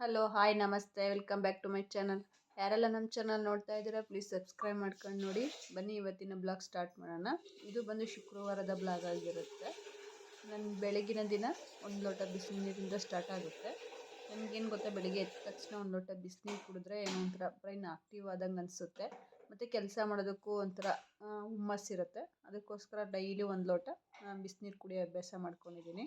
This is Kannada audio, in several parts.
ಹಲೋ ಹಾಯ್ ನಮಸ್ತೆ welcome back to my channel ಯಾರೆಲ್ಲ ನಮ್ಮ ಚಾನಲ್ ನೋಡ್ತಾ ಇದ್ದೀರಾ ಪ್ಲೀಸ್ ಸಬ್ಸ್ಕ್ರೈಬ್ ಮಾಡ್ಕೊಂಡು ನೋಡಿ. ಬನ್ನಿ, ಇವತ್ತಿನ ಬ್ಲಾಗ್ ಸ್ಟಾರ್ಟ್ ಮಾಡೋಣ. ಇದು ಬಂದು ಶುಕ್ರವಾರದ ಬ್ಲಾಗ್ ಆಗಿರುತ್ತೆ. ನನ್ನ ಬೆಳಗಿನ ದಿನ ಒಂದು ಲೋಟ ಬಿಸಿನೀರಿಂದ ಸ್ಟಾರ್ಟ್ ಆಗುತ್ತೆ. ನನಗೇನು ಗೊತ್ತಾ, ಬೆಳಿಗ್ಗೆ ಎದ್ದ ತಕ್ಷಣ ಒಂದು ಲೋಟ ಬಿಸಿನೀರು ಕುಡಿದ್ರೆ ಏನೋ ಒಂಥರ ಬ್ರೈನ್ ಆಕ್ಟಿವ್ ಆದಂಗೆ ಅನಿಸುತ್ತೆ. ಮತ್ತು ಕೆಲಸ ಮಾಡೋದಕ್ಕೂ ಒಂಥರ ಹುಮ್ಮಸ್ಸಿರುತ್ತೆ ಅದಕ್ಕೋಸ್ಕರ ಡೈಲಿ ಒಂದು ಲೋಟ ಬಿಸಿನೀರು ಕುಡಿಯೋ ಅಭ್ಯಾಸ ಮಾಡ್ಕೊಂಡಿದ್ದೀನಿ.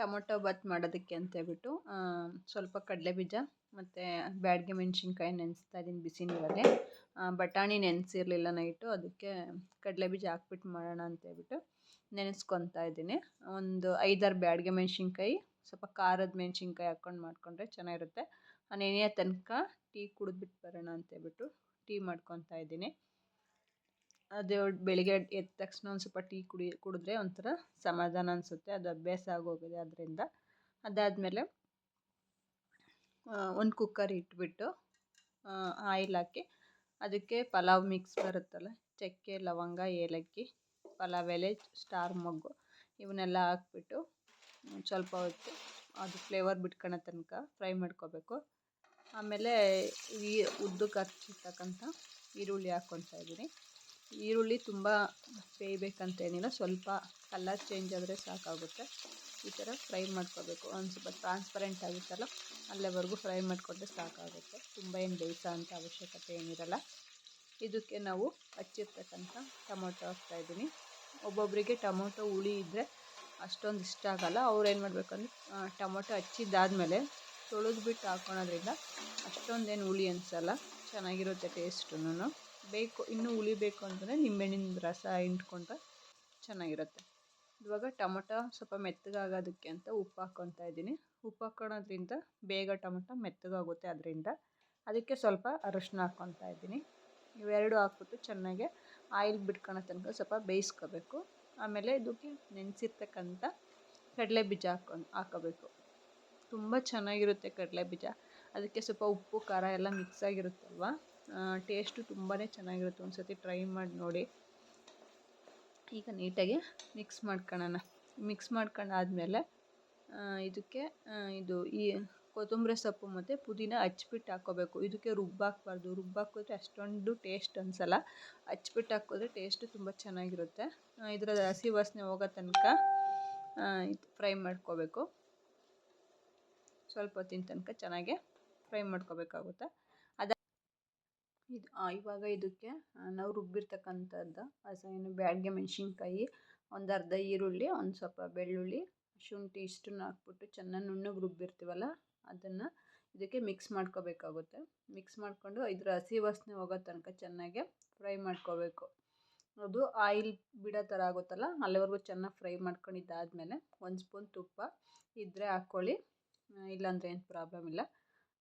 ಟೊಮೊಟೊ ಬಾತ್ ಮಾಡೋದಕ್ಕೆ ಅಂತ ಹೇಳ್ಬಿಟ್ಟು ಸ್ವಲ್ಪ ಕಡಲೆ ಬೀಜ ಮತ್ತು ಬ್ಯಾಡ್ಗೆ ಮೆಣಸಿನ್ಕಾಯಿ ನೆನೆಸ್ತಾ ಇದ್ದೀನಿ ಬಿಸಿ ನೀರಲ್ಲಿ ಬಟಾಣಿ ನೆನೆಸಿರಲಿಲ್ಲ ನೈಟು, ಅದಕ್ಕೆ ಕಡಲೆ ಬೀಜ ಹಾಕ್ಬಿಟ್ಟು ಮಾಡೋಣ ಅಂತ ಹೇಳ್ಬಿಟ್ಟು ನೆನೆಸ್ಕೊತಾ ಇದ್ದೀನಿ ಒಂದು ಐದಾರು ಬ್ಯಾಡಗೆ ಮೆಣಸಿನ್ಕಾಯಿ, ಸ್ವಲ್ಪ ಖಾರದ ಮೆಣಸಿನ್ಕಾಯಿ ಹಾಕ್ಕೊಂಡು ಮಾಡಿಕೊಂಡ್ರೆ ಚೆನ್ನಾಗಿರುತ್ತೆ. ನೆನೆಯೋ ತನಕ ಟೀ ಕುಡಿದ್ಬಿಟ್ಟು ಬರೋಣ ಅಂತ ಹೇಳ್ಬಿಟ್ಟು ಟೀ ಮಾಡ್ಕೊತಾ ಇದ್ದೀನಿ ಅದು ಬೆಳಿಗ್ಗೆ ಎದ್ದ ತಕ್ಷಣ ಒಂದು ಸ್ವಲ್ಪ ಟೀ ಕುಡಿ, ಕುಡಿದ್ರೆ ಒಂಥರ ಸಮಾಧಾನ ಅನಿಸುತ್ತೆ. ಅದು ಅಭ್ಯಾಸ ಆಗೋಗಿದೆ ಅದರಿಂದ. ಅದಾದಮೇಲೆ ಒಂದು ಕುಕ್ಕರ್ ಇಟ್ಬಿಟ್ಟು ಆಯಿಲ್ ಹಾಕಿ, ಅದಕ್ಕೆ ಪಲಾವ್ ಮಿಕ್ಸ್ ಬರುತ್ತಲ್ಲ, ಚಕ್ಕೆ, ಲವಂಗ, ಏಲಕ್ಕಿ, ಪಲಾವ್ ಎಲೆ, ಸ್ಟಾರ್ ಮೊಗ್ಗು, ಇವನ್ನೆಲ್ಲ ಹಾಕ್ಬಿಟ್ಟು, ಸ್ವಲ್ಪ ಹೊತ್ತು ಅದು ಫ್ಲೇವರ್ ಬಿಟ್ಕೊಳ್ಳೋ ತನಕ ಫ್ರೈ ಮಾಡ್ಕೋಬೇಕು. ಆಮೇಲೆ ಈ ಉದ್ದಕ್ಕೆ ಹಚ್ಚಿರ್ತಕ್ಕಂಥ ಈರುಳ್ಳಿ ಹಾಕ್ಕೊತಾ ಇದ್ದೀನಿ. ಈರುಳ್ಳಿ ತುಂಬ ಬೇಯಬೇಕಂತೇನಿಲ್ಲ, ಸ್ವಲ್ಪ ಕಲರ್ ಚೇಂಜ್ ಆದರೆ ಸಾಕಾಗುತ್ತೆ. ಈ ಥರ ಫ್ರೈ ಮಾಡ್ಕೋಬೇಕು. ಒಂದು ಸ್ವಲ್ಪ ಟ್ರಾನ್ಸ್ಪರೆಂಟ್ ಆಗುತ್ತಲ್ಲ, ಅಲ್ಲಿವರೆಗೂ ಫ್ರೈ ಮಾಡಿಕೊಂಡ್ರೆ ಸಾಕಾಗುತ್ತೆ. ತುಂಬ ಏನು ಬೇಯಿಸೋ ಅಂಥ ಅವಶ್ಯಕತೆ ಏನಿರಲ್ಲ. ಇದಕ್ಕೆ ನಾವು ಹಚ್ಚಿರ್ತಕ್ಕಂಥ ಟೊಮೊಟೊ ಹಾಕ್ತಾಯಿದ್ದೀನಿ ಒಬ್ಬೊಬ್ಬರಿಗೆ ಟೊಮೊಟೊ ಹುಳಿ ಇದ್ದರೆ ಅಷ್ಟೊಂದು ಇಷ್ಟ ಆಗಲ್ಲ. ಅವ್ರು ಏನು ಮಾಡಬೇಕಂದ್ರೆ ಟೊಮೊಟೊ ಹಚ್ಚಿದ್ದಾದಮೇಲೆ ತೊಳೆದ್ಬಿಟ್ಟು ಹಾಕೋಳೋದ್ರಿಂದ ಅಷ್ಟೊಂದೇನು ಹುಳಿ ಅನಿಸಲ್ಲ. ಚೆನ್ನಾಗಿರುತ್ತೆ ಟೇಸ್ಟುನು ಬೇಕು, ಇನ್ನೂ ಉಳಿಬೇಕು ಅಂದರೆ ನಿಂಬೆಹಣ್ಣಿನ ರಸ ಹಿಂಡ್ಕೊಂಡ್ರೆ ಚೆನ್ನಾಗಿರುತ್ತೆ. ಇವಾಗ ಟೊಮೊಟೊ ಸ್ವಲ್ಪ ಮೆತ್ತಗಾಗೋದಕ್ಕೆ ಅಂತ ಉಪ್ಪು ಹಾಕ್ಕೊತಾ ಇದ್ದೀನಿ. ಉಪ್ಪು ಹಾಕ್ಕೊಳೋದ್ರಿಂದ ಬೇಗ ಟೊಮೊಟೊ ಮೆತ್ತಗಾಗುತ್ತೆ ಅದರಿಂದ. ಅದಕ್ಕೆ ಸ್ವಲ್ಪ ಅರಶಿನ ಹಾಕ್ಕೊತಾ ಇದ್ದೀನಿ. ಇವೆರಡು ಹಾಕ್ಬಿಟ್ಟು ಚೆನ್ನಾಗಿ ಆಯಿಲ್ ಬಿಟ್ಕೊಳ್ಳೋ ತನಕ ಸ್ವಲ್ಪ ಬೇಯಿಸ್ಕೋಬೇಕು. ಆಮೇಲೆ ಇದಕ್ಕೆ ನೆನೆಸಿರ್ತಕ್ಕಂಥ ಕಡಲೆ ಬೀಜ ಹಾಕ್ಕೊಂಡು ಹಾಕೋಬೇಕು ತುಂಬ ಚೆನ್ನಾಗಿರುತ್ತೆ ಕಡಲೆ ಬೀಜ. ಅದಕ್ಕೆ ಸ್ವಲ್ಪ ಉಪ್ಪು, ಖಾರ ಎಲ್ಲ ಮಿಕ್ಸ್ ಆಗಿರುತ್ತಲ್ವ? ಟೇಸ್ಟು ತುಂಬಾ ಚೆನ್ನಾಗಿರುತ್ತೆ. ಒಂದು ಸತಿ ಟ್ರೈ ಮಾಡಿ ನೋಡಿ. ಈಗ ನೀಟಾಗಿ ಮಿಕ್ಸ್ ಮಾಡ್ಕೊಳ್ಳೋಣ. ಮಿಕ್ಸ್ ಮಾಡ್ಕೊಂಡಾದ್ಮೇಲೆ ಇದಕ್ಕೆ ಇದು ಈ ಕೊತ್ತಂಬರಿ ಸೊಪ್ಪು ಮತ್ತು ಪುದೀನ ಹಚ್ಬಿಟ್ಟು ಹಾಕ್ಕೋಬೇಕು. ಇದಕ್ಕೆ ರುಬ್ಬಾಕ್ಬಾರ್ದು ರುಬ್ಬಾಕಿದ್ರೆ ಅಷ್ಟೊಂದು ಟೇಸ್ಟ್ ಅನ್ಸಲ್ಲ. ಹಚ್ಬಿಟ್ಟು ಹಾಕಿದ್ರೆ ಟೇಸ್ಟು ತುಂಬ ಚೆನ್ನಾಗಿರುತ್ತೆ. ಇದರ ಹಸಿ ವಾಸನೆ ಹೋಗೋ ತನಕ ಇದು ಫ್ರೈ ಮಾಡ್ಕೋಬೇಕು. ಸ್ವಲ್ಪ ಹೊತ್ತಿನ ತನಕ ಚೆನ್ನಾಗೆ ಫ್ರೈ ಮಾಡ್ಕೋಬೇಕಾಗುತ್ತೆ. ಇದು ಇವಾಗ ಇದಕ್ಕೆ ನಾವು ರುಬ್ಬಿರ್ತಕ್ಕಂಥದ್ದು ಏನು ಬ್ಯಾಡಗೆ ಮೆಣಸಿನ್ಕಾಯಿ, ಒಂದು ಅರ್ಧ ಈರುಳ್ಳಿ, ಒಂದು ಸ್ವಲ್ಪ ಬೆಳ್ಳುಳ್ಳಿ, ಶುಂಠಿ ಇಷ್ಟನ್ನು ಹಾಕ್ಬಿಟ್ಟು ಚೆನ್ನಾಗಿ ನುಣ್ಣಗೆ ರುಬ್ಬಿರ್ತೀವಲ್ಲ, ಅದನ್ನು ಇದಕ್ಕೆ ಮಿಕ್ಸ್ ಮಾಡ್ಕೋಬೇಕಾಗುತ್ತೆ. ಮಿಕ್ಸ್ ಮಾಡಿಕೊಂಡು ಇದರ ಹಸಿ ವಾಸನೆ ಹೋಗೋ ತನಕ ಚೆನ್ನಾಗೆ ಫ್ರೈ ಮಾಡ್ಕೋಬೇಕು. ಅದು ಆಯಿಲ್ ಬಿಡೋ ಥರ ಆಗುತ್ತಲ್ಲ, ಅಲ್ಲಿವರೆಗೂ ಚೆನ್ನಾಗಿ ಫ್ರೈ ಮಾಡ್ಕೊಂಡಿದ್ದಾದಮೇಲೆ ಒಂದು ಸ್ಪೂನ್ ತುಪ್ಪ ಇದ್ದರೆ ಹಾಕ್ಕೊಳ್ಳಿ. ಇಲ್ಲಾಂದರೆ ಏನು ಪ್ರಾಬ್ಲಮ್ ಇಲ್ಲ.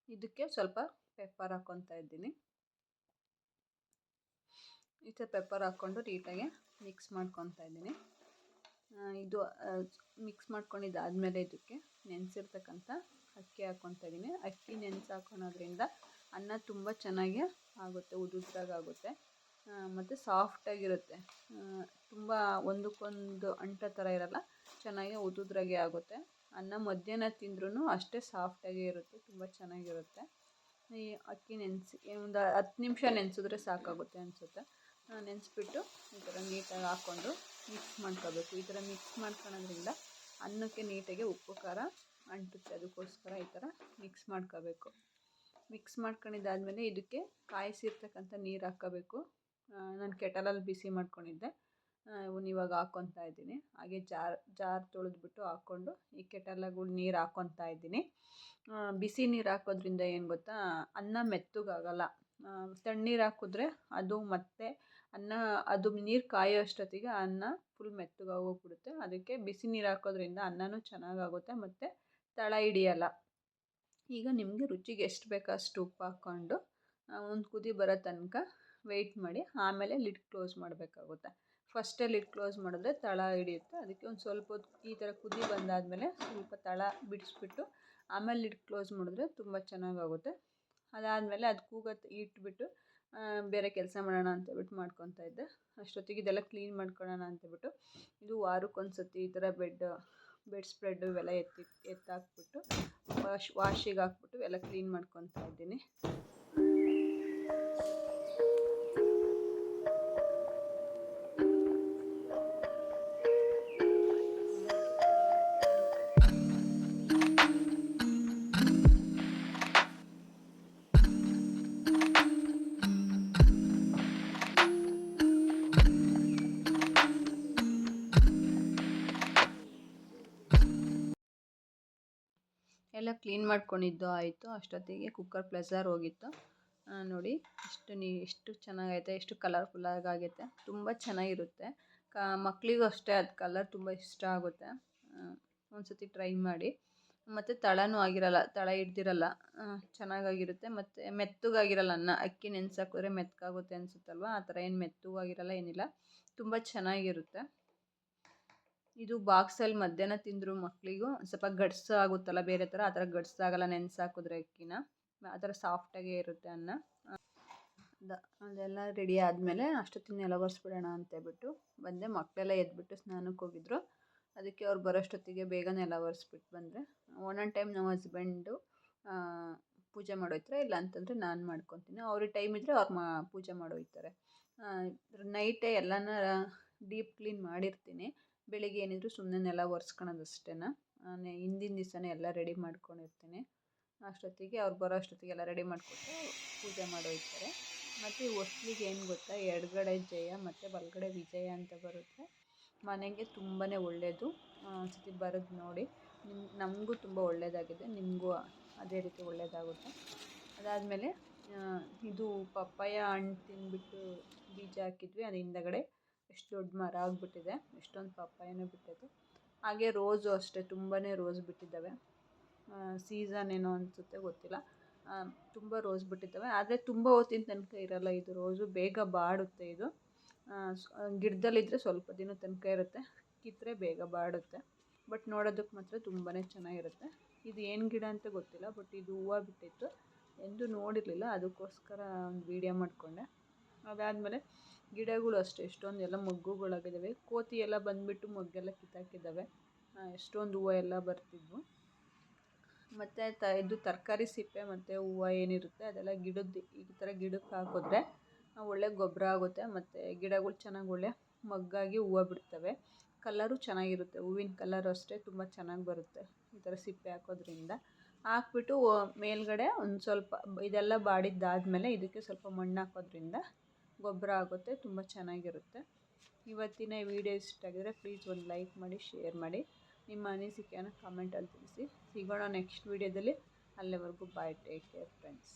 ಇದಕ್ಕೆ ಸ್ವಲ್ಪ ಪೆಪ್ಪರ್ ಹಾಕ್ಕೊತಾ ಇದ್ದೀನಿ. ಈ ಥರ ಪೆಪ್ಪರ್ ಹಾಕ್ಕೊಂಡು ನೀಟಾಗಿ ಮಿಕ್ಸ್ ಮಾಡ್ಕೊತಾ ಇದ್ದೀನಿ. ಇದು ಮಿಕ್ಸ್ ಮಾಡ್ಕೊಂಡಿದ್ದಾದಮೇಲೆ ಇದಕ್ಕೆ ನೆನೆಸಿರ್ತಕ್ಕಂಥ ಅಕ್ಕಿ ಹಾಕ್ಕೊತಾ ಇದ್ದೀನಿ. ಅಕ್ಕಿ ನೆನೆಸಿ ಹಾಕ್ಕೊಳೋದ್ರಿಂದ ಅನ್ನ ತುಂಬ ಚೆನ್ನಾಗಿ ಆಗುತ್ತೆ ಉದುದ್ರಾಗುತ್ತೆ ಮತ್ತು ಸಾಫ್ಟಾಗಿರುತ್ತೆ. ತುಂಬ ಒಂದಕ್ಕೊಂದು ಅಂಟ ಥರ ಇರಲ್ಲ, ಚೆನ್ನಾಗಿ ಉದುದ್ರಾಗೆ ಆಗುತ್ತೆ. ಅನ್ನ ಮಧ್ಯಾಹ್ನ ತಿಂದ್ರೂ ಅಷ್ಟೇ ಸಾಫ್ಟಾಗೇ ಇರುತ್ತೆ, ತುಂಬ ಚೆನ್ನಾಗಿರುತ್ತೆ. ಈ ಅಕ್ಕಿ ನೆನೆಸಿ, ಒಂದು ಹತ್ತು ನಿಮಿಷ ನೆನೆಸಿದ್ರೆ ಸಾಕಾಗುತ್ತೆ ಅನಿಸುತ್ತೆ. ನೆನೆಸ್ಬಿಟ್ಟು ಈ ಥರ ನೀಟಾಗಿ ಹಾಕ್ಕೊಂಡು ಮಿಕ್ಸ್ ಮಾಡ್ಕೋಬೇಕು. ಈ ಥರ ಮಿಕ್ಸ್ ಮಾಡ್ಕೊಳೋದ್ರಿಂದ ಅನ್ನಕ್ಕೆ ನೀಟಾಗಿ ಉಪ್ಪು, ಖಾರ ಅಂಟುತ್ತೆ. ಅದಕ್ಕೋಸ್ಕರ ಈ ಥರ ಮಿಕ್ಸ್ ಮಾಡ್ಕೋಬೇಕು. ಮಿಕ್ಸ್ ಮಾಡ್ಕೊಂಡಿದ್ದಾದಮೇಲೆ ಇದಕ್ಕೆ ಕಾಯಿಸಿರ್ತಕ್ಕಂಥ ನೀರು ಹಾಕ್ಕೋಬೇಕು. ನಾನು ಕೆಟಲಲ್ಲಿ ಬಿಸಿ ಮಾಡ್ಕೊಂಡಿದ್ದೆ. ಇವಾಗ ಹಾಕ್ಕೊತಾ ಇದ್ದೀನಿ. ಹಾಗೆ ಜಾರ್ ಜಾರ್ ತೊಳೆದ್ಬಿಟ್ಟು ಹಾಕ್ಕೊಂಡು ಈ ಕೆಟಲಗಳು ನೀರು ಹಾಕ್ಕೊತಾ ಇದ್ದೀನಿ. ಬಿಸಿ ನೀರು ಹಾಕೋದ್ರಿಂದ ಏನು ಗೊತ್ತಾ, ಅನ್ನ ಮೆತ್ತಗಾಗಲ್ಲ. ತಣ್ಣೀರು ಹಾಕಿದ್ರೆ ಅದು ಮತ್ತೆ ಅನ್ನ, ಅದು ನೀರು ಕಾಯೋ ಅಷ್ಟೊತ್ತಿಗೆ ಅನ್ನ ಫುಲ್ ಮೆತ್ತಗಾಗೋಗ್ಬಿಡುತ್ತೆ. ಅದಕ್ಕೆ ಬಿಸಿ ನೀರು ಹಾಕೋದ್ರಿಂದ ಅನ್ನನೂ ಚೆನ್ನಾಗಾಗುತ್ತೆ ಮತ್ತು ತಳ ಹಿಡಿಯಲ್ಲ. ಈಗ ನಿಮಗೆ ರುಚಿಗೆ ಎಷ್ಟು ಬೇಕೋ ಅಷ್ಟು ಉಪ್ಪು ಹಾಕ್ಕೊಂಡು ಒಂದು ಕುದಿ ಬರೋ ತನಕ ವೆಯ್ಟ್ ಮಾಡಿ, ಆಮೇಲೆ ಲಿಡ್ ಕ್ಲೋಸ್ ಮಾಡಬೇಕಾಗುತ್ತೆ. ಫಸ್ಟೇ ಲಿಡ್ ಕ್ಲೋಸ್ ಮಾಡಿದ್ರೆ ತಳ ಹಿಡಿಯುತ್ತೆ. ಅದಕ್ಕೆ ಒಂದು ಸ್ವಲ್ಪ ಹೊತ್ತು ಈ ಥರ ಕುದಿ ಬಂದಾದಮೇಲೆ ಸ್ವಲ್ಪ ತಳ ಬಿಡಿಸ್ಬಿಟ್ಟು, ಆಮೇಲೆ ಲಿಡ್ ಕ್ಲೋಸ್ ಮಾಡಿದ್ರೆ ತುಂಬ ಚೆನ್ನಾಗಾಗುತ್ತೆ. ಅದಾದಮೇಲೆ ಅದು ಕೂಗತ್ತೆ ಇಟ್ಬಿಟ್ಟು ಬೇರೆ ಕೆಲಸ ಮಾಡೋಣ ಅಂತೇಳ್ಬಿಟ್ಟು ಮಾಡ್ಕೊತಾ ಇದ್ದೆ. ಅಷ್ಟೊತ್ತಿಗೆ ಇದೆಲ್ಲ ಕ್ಲೀನ್ ಮಾಡ್ಕೊಳ್ಳೋಣ ಅಂತೇಳ್ಬಿಟ್ಟು ಇದು ವಾರಕ್ಕೊಂದು ಸತಿ ಈ ಥರ ಬೆಡ್ ಬೆಡ್ ಸ್ಪ್ರೆಡ್ ಇವೆಲ್ಲ ಎತ್ತಿ, ಎತ್ತಾಕ್ಬಿಟ್ಟು ವಾಶ್ ವಾಶಿಗೆ ಹಾಕ್ಬಿಟ್ಟು ಎಲ್ಲ ಕ್ಲೀನ್ ಮಾಡ್ಕೊತಾ ಇದ್ದೀನಿ. ಎಲ್ಲ ಕ್ಲೀನ್ ಮಾಡ್ಕೊಂಡಿದ್ದು ಆಯಿತು. ಅಷ್ಟೊತ್ತಿಗೆ ಕುಕ್ಕರ್ ಪ್ಲೆಸರ್ ಹೋಗಿತ್ತು. ನೋಡಿ ಎಷ್ಟು ನೀ ಎಷ್ಟು ಚೆನ್ನಾಗೈತೆ ಎಷ್ಟು ಕಲರ್ಫುಲ್ಲಾಗಿ ಆಗೈತೆ. ತುಂಬ ಚೆನ್ನಾಗಿರುತ್ತೆ. ಕ ಮಕ್ಕಳಿಗೂ ಅಷ್ಟೇ ಅದು ಕಲರ್ ತುಂಬ ಇಷ್ಟ ಆಗುತ್ತೆ. ಒಂದು ಸತಿ ಟ್ರೈ ಮಾಡಿ. ಮತ್ತು ತಳನೂ ಆಗಿರಲ್ಲ, ತಳ ಹಿಡ್ದಿರಲ್ಲ. ಚೆನ್ನಾಗಾಗಿರುತ್ತೆ. ಮತ್ತು ಮೆತ್ತಗಾಗಿರಲ್ಲ ಅನ್ನ. ಅಕ್ಕಿ ನೆನ್ಸಾಕಿದ್ರೆ ಮೆತ್ತಗಾಗುತ್ತೆ ಅನಿಸುತ್ತಲ್ವ? ಆ ಥರ ಏನು ಮೆತ್ತಗಾಗಿರಲ್ಲ, ಏನಿಲ್ಲ. ತುಂಬ ಚೆನ್ನಾಗಿರುತ್ತೆ. ಇದು ಬಾಕ್ಸಲ್ಲಿ ಮಧ್ಯಾಹ್ನ ತಿಂದರು ಮಕ್ಕಳಿಗೂ ಸ್ವಲ್ಪ ಗಡ್ಸಾಗುತ್ತಲ್ಲ ಬೇರೆ ಥರ ಆ ಥರ ಗಡ್ಸಾಗಲ್ಲ ನೆನೆಸಾಕಿದ್ರೆ ಅಕ್ಕಿನ. ಆ ಥರ ಸಾಫ್ಟಾಗೇ ಇರುತ್ತೆ ಅನ್ನ. ಅದೆಲ್ಲ ರೆಡಿ ಆದಮೇಲೆ ಅಷ್ಟೊತ್ತಿಗೆ ಎಲ್ಲ ಒರೆಸ್ಬಿಡೋಣ ಅಂತೇಳ್ಬಿಟ್ಟು ಬಂದೆ. ಮಕ್ಕಳೆಲ್ಲ ಎದ್ಬಿಟ್ಟು ಸ್ನಾನಕ್ಕೆ ಹೋಗಿದ್ರು. ಅದಕ್ಕೆ ಅವ್ರು ಬರೋಷ್ಟೊತ್ತಿಗೆ ಬೇಗ ನೆಲ ಒರೆಸ್ಬಿಟ್ಟು ಬಂದರೆ. ಒಂದೊಂದು ಟೈಮ್ ನಮ್ಮ ಹಸ್ಬೆಂಡು ಪೂಜೆ ಮಾಡೋಯ್ತಾರೆ ಇಲ್ಲ ಅಂತಂದರೆ ನಾನು ಮಾಡ್ಕೊತೀನಿ. ಅವ್ರಿಗೆ ಟೈಮ್ ಇದ್ದರೆ ಅವ್ರು ಮಾ, ಪೂಜೆ ಮಾಡೋಯ್ತಾರೆ ನೈಟೇ ಎಲ್ಲನ ಡೀಪ್ ಕ್ಲೀನ್ ಮಾಡಿರ್ತೀನಿ. ಬೆಳಿಗ್ಗೆ ಏನಿದ್ರು ಸುಮ್ಮನೆ ನೆಲ ಒರೆಸ್ಕೊಳೋದು ಅಷ್ಟೇ ಹಿಂದಿನ ದಿವಸನೇ ಎಲ್ಲ ರೆಡಿ ಮಾಡ್ಕೊಂಡಿರ್ತೀನಿ. ಅಷ್ಟೊತ್ತಿಗೆ ಅವ್ರು ಬರೋ ಅಷ್ಟೊತ್ತಿಗೆ ಎಲ್ಲ ರೆಡಿ ಮಾಡಿಕೊಟ್ಟು ಪೂಜೆ ಮಾಡೋಯ್ತಾರೆ ಮತ್ತು ಹೊಸ್ಲಿಗೆ ಏನು ಗೊತ್ತಾ? ಎಡಗಡೆ ಜಯ ಮತ್ತು ಬಲಗಡೆ ವಿಜಯ ಅಂತ ಬರುತ್ತೆ. ಮನೆಗೆ ತುಂಬಾ ಒಳ್ಳೆಯದು ಒಂದ್ಸತಿ ಬರೋದು ನೋಡಿ. ನಿಮ್ಮ ನಮಗೂ ತುಂಬ ಒಳ್ಳೆಯದಾಗಿದೆ ನಿಮಗೂ ಅದೇ ರೀತಿ ಒಳ್ಳೆಯದಾಗುತ್ತೆ ಅದಾದಮೇಲೆ ಇದು ಪಪ್ಪಾಯ ಹಣ್ಣು ತಿಂದುಬಿಟ್ಟು ಬೀಜ ಹಾಕಿದ್ವಿ. ಅದು ಹಿಂದಗಡೆ ಎಷ್ಟು ದೊಡ್ಡ ಮರ ಆಗಿಬಿಟ್ಟಿದೆ, ಎಷ್ಟೊಂದು ಪಪ್ಪಾಯನೂ ಬಿಟ್ಟೈತೆ ಹಾಗೆ ರೋಸು ಅಷ್ಟೇ ತುಂಬಾ ರೋಸ್ ಬಿಟ್ಟಿದ್ದಾವೆ. ಸೀಸನ್ ಏನೋ ಅನಿಸುತ್ತೆ, ಗೊತ್ತಿಲ್ಲ. ತುಂಬ ರೋಸ್ ಬಿಟ್ಟಿದ್ದಾವೆ. ಆದರೆ ತುಂಬ ಹೊತ್ತಿನ ತನಕ ಇರಲ್ಲ ಇದು ರೋಸು ಬೇಗ ಬಾಡುತ್ತೆ ಇದು. ಗಿಡದಲ್ಲಿದ್ದರೆ ಸ್ವಲ್ಪ ದಿನ ತನಕ ಇರುತ್ತೆ, ಕಿತ್ತರೆ ಬೇಗ ಬಾಡುತ್ತೆ. ಬಟ್ ನೋಡೋದಕ್ಕೆ ಮಾತ್ರ ತುಂಬಾ ಚೆನ್ನಾಗಿರುತ್ತೆ. ಇದು ಏನು ಗಿಡ ಅಂತ ಗೊತ್ತಿಲ್ಲ, ಬಟ್ ಇದು ಹೂವು ಬಿಟ್ಟಿತ್ತು. ಎಂದು ನೋಡಿರಲಿಲ್ಲ, ಅದಕ್ಕೋಸ್ಕರ ಒಂದು ವೀಡಿಯೋ ಮಾಡಿಕೊಂಡೆ. ಅದಾದಮೇಲೆ ಗಿಡಗಳು ಅಷ್ಟೇ ಎಷ್ಟೊಂದು ಎಲ್ಲ ಮೊಗ್ಗುಗಳಾಗಿದ್ದಾವೆ, ಕೋತಿ ಎಲ್ಲ ಬಂದುಬಿಟ್ಟು ಮೊಗ್ಗೆಲ್ಲ ಕಿತ್ತಾಕಿದ್ದಾವೆ. ಎಷ್ಟೊಂದು ಹೂವು ಎಲ್ಲ ಬರ್ತಿದ್ವು. ಮತ್ತು ತ, ಇದು ತರಕಾರಿ ಸಿಪ್ಪೆ ಮತ್ತು ಹೂವು ಏನಿರುತ್ತೆ, ಅದೆಲ್ಲ ಗಿಡದ್ದು ಈ ಥರ ಗಿಡಕ್ಕೆ ಹಾಕಿದ್ರೆ ಒಳ್ಳೆ ಗೊಬ್ಬರ ಆಗುತ್ತೆ. ಮತ್ತು ಗಿಡಗಳು ಚೆನ್ನಾಗಿ ಒಳ್ಳೆ ಮೊಗ್ಗಾಗಿ ಹೂವು ಬಿಡ್ತವೆ. ಕಲ್ಲರು ಚೆನ್ನಾಗಿರುತ್ತೆ, ಹೂವಿನ ಕಲ್ಲರು ಅಷ್ಟೇ ತುಂಬ ಚೆನ್ನಾಗಿ ಬರುತ್ತೆ ಈ ಥರ ಸಿಪ್ಪೆ ಹಾಕೋದ್ರಿಂದ. ಹಾಕ್ಬಿಟ್ಟು ಮೇಲ್ಗಡೆ ಒಂದು ಸ್ವಲ್ಪ, ಇದೆಲ್ಲ ಬಾಡಿದ್ದಾದಮೇಲೆ ಇದಕ್ಕೆ ಸ್ವಲ್ಪ ಮಣ್ಣು ಹಾಕೋದ್ರಿಂದ ಗೊಬ್ಬರ ಆಗುತ್ತೆ, ತುಂಬ ಚೆನ್ನಾಗಿರುತ್ತೆ. ಇವತ್ತಿನ ವಿಡಿಯೋ ಇಷ್ಟ ಆಗಿದ್ರೆ ಪ್ಲೀಸ್ ಒಂದು ಲೈಕ್ ಮಾಡಿ ಶೇರ್ ಮಾಡಿ. ನಿಮ್ಮ ಅನಿಸಿಕೆಯನ್ನು ಕಮೆಂಟಲ್ಲಿ ತಿಳಿಸಿ. ಸಿಗೋಣ ನೆಕ್ಸ್ಟ್ ವೀಡಿಯೋದಲ್ಲಿ ಅಲ್ಲಿವರೆಗೂ ಬಾಯ್ ಟೇಕ್ ಕೇರ್ ಫ್ರೆಂಡ್ಸ್